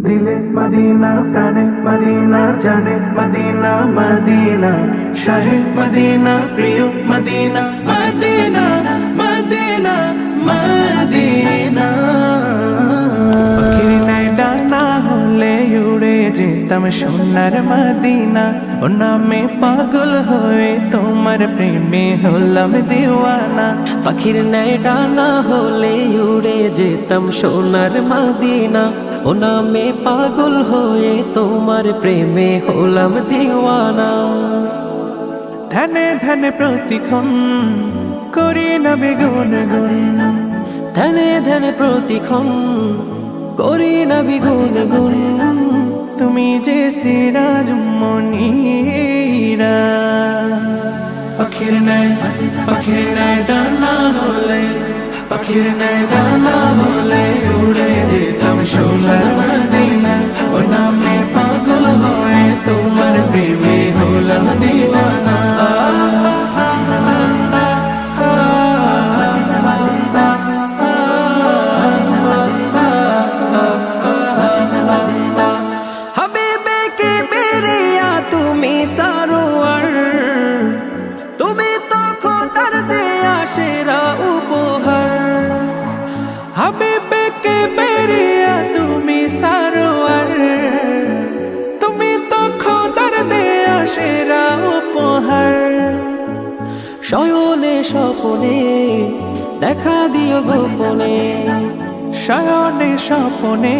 দিলে মদিনা, প্রাণে মদিনা, জানে মদিনা মদিনা। শাহে মদিনা, প্রিয় মদিনা মদিনা মদিনা মদিনা। নাই ডানা যেতাম সোনার মদিনা। ও নামে পাগল হয়ে তোমার প্রেমে হলাম দিওয়ানা। পাখির ন্যায় ডানা হলে উড়ে যেতাম সোনার মাদিনা। ও নামে পাগল হয়ে তোমার প্রেমে হলাম দিওয়ানা। ধ্যানে ধ্যানে প্রতিক্ষণ করি না বেগুন গুন ধ্যানে ধ্যানে প্রতিক্ষণ করি না বিগুন গুন তুমি যে সিরাজ মনিরা। পাখির নাই পাখির নাই ডানা হলে পাখির নাই ডানা হলে উড়ে হাবিবে কে বেরিয়া তুমি সারোয়ার। তুমি তো খোদার দেয়া সেরা উপহার। শয়নে স্বপনে দেখা দিও গোপনে। শয়নে স্বপনে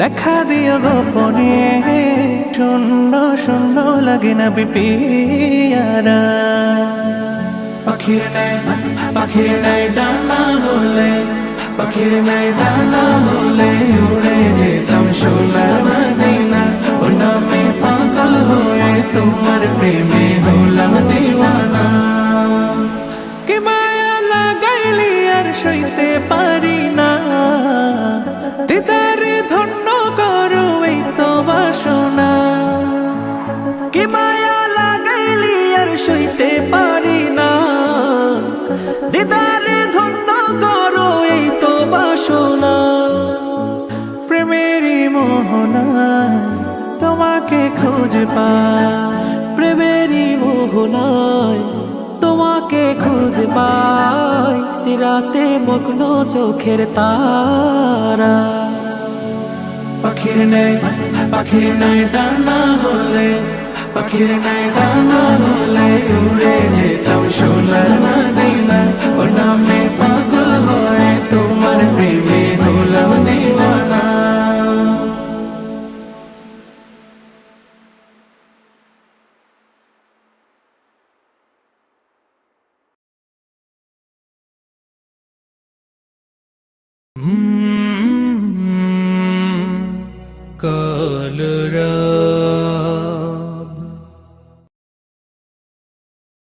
দেখা দিও গোপনে। শূন্য শূন্য লাগে না বিপিয়ারা পাখির নাই পাখির নাই ডানা হলে পাখির নাই ডানা হলে উড়ে যেতাম সোনার মদিনা। ও নামে পাগল হয়ে তোমার প্রেমে হলাম দিওয়ানা। কে মায়া লাগাইলি আর সইতে পারি না। দিদারে তোমাকে খুঁজে পায় প্রেমেরই মোহনায় তোমাকে খুঁজে পাই। সিরাতে মগ্ন চোখের তারা। পাখির নেই পাখির নেই ডানা হলে, পাখির নেই ডানা কলরা